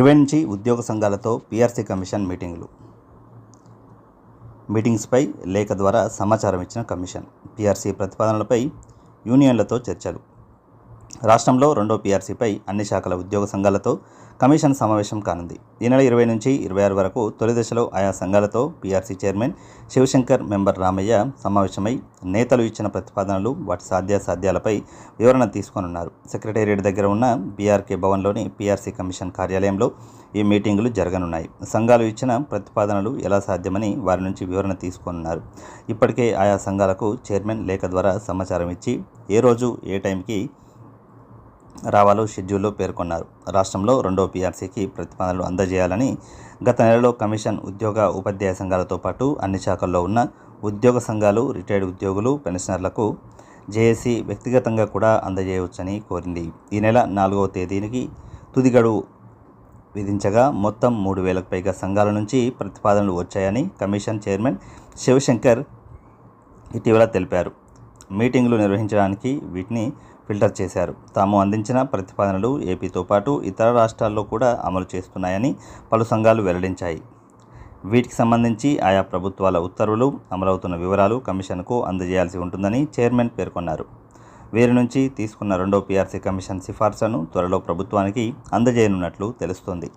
ఇరవై నుంచి ఉద్యోగ సంఘాలతో పీఆర్సీ కమిషన్ మీటింగ్లు. మీటింగ్స్పై లేఖ ద్వారా సమాచారం ఇచ్చిన కమిషన్ పీఆర్సీ ప్రతిపాదనలపై యూనియన్లతో చర్చలు. రాష్ట్రంలో రెండో పీఆర్సీపై అన్ని శాఖల ఉద్యోగ సంఘాలతో కమిషన్ సమావేశం కానుంది. ఈ నెల ఇరవై నుంచి ఇరవై ఆరు వరకు తొలి దశలో ఆయా సంఘాలతో PRC chairman Sivasankar member Ramaiah సమావేశమై నేతలు ఇచ్చిన ప్రతిపాదనలు వాటి సాధ్యాసాధ్యాలపై వివరణ తీసుకోనున్నారు. సెక్రటేరియట్ దగ్గర ఉన్న బీఆర్కే భవన్లోని పీఆర్సీ కమిషన్ కార్యాలయంలో ఈ మీటింగులు జరగనున్నాయి. సంఘాలు ఇచ్చిన ప్రతిపాదనలు ఎలా సాధ్యమని వారి నుంచి వివరణ తీసుకోనున్నారు. ఇప్పటికే ఆయా సంఘాలకు చైర్మన్ లేఖ ద్వారా సమాచారం ఇచ్చి ఏ రోజు ఏ టైంకి రావాలో షెడ్యూల్లో పేర్కొన్నారు. రాష్ట్రంలో రెండో పీఆర్సీకి ప్రతిపాదనలు అందజేయాలని గత నెలలో కమిషన్ ఉద్యోగ ఉపాధ్యాయ సంఘాలతో పాటు అన్ని శాఖల్లో ఉన్న ఉద్యోగ సంఘాలు రిటైర్డ్ ఉద్యోగులు పెన్షనర్లకు జేఏసీ వ్యక్తిగతంగా కూడా అందజేయవచ్చని కోరింది. ఈ నెల నాలుగవ తేదీనికి తుది గడువు విధించగా మొత్తం మూడు వేలకు పైగా సంఘాల నుంచి ప్రతిపాదనలు వచ్చాయని కమిషన్ చైర్మన్ శివశంకర్ ఇటీవల తెలిపారు. మీటింగులు నిర్వహించడానికి వీటిని ఫిల్టర్ చేశారు. తాము అందించిన ప్రతిపాదనలు ఏపీతో పాటు ఇతర రాష్ట్రాల్లో కూడా అమలు చేస్తున్నాయని పలు సంఘాలు వెల్లడించాయి. వీటికి సంబంధించి ఆయా ప్రభుత్వాల ఉత్తర్వులు అమలవుతున్న వివరాలు కమిషన్కు అందజేయాల్సి ఉంటుందని చైర్మన్ పేర్కొన్నారు. వీరి నుంచి తీసుకున్న రెండో పీఆర్సీ కమిషన్ సిఫార్సులను త్వరలో ప్రభుత్వానికి అందజేయనున్నట్లు తెలుస్తోంది.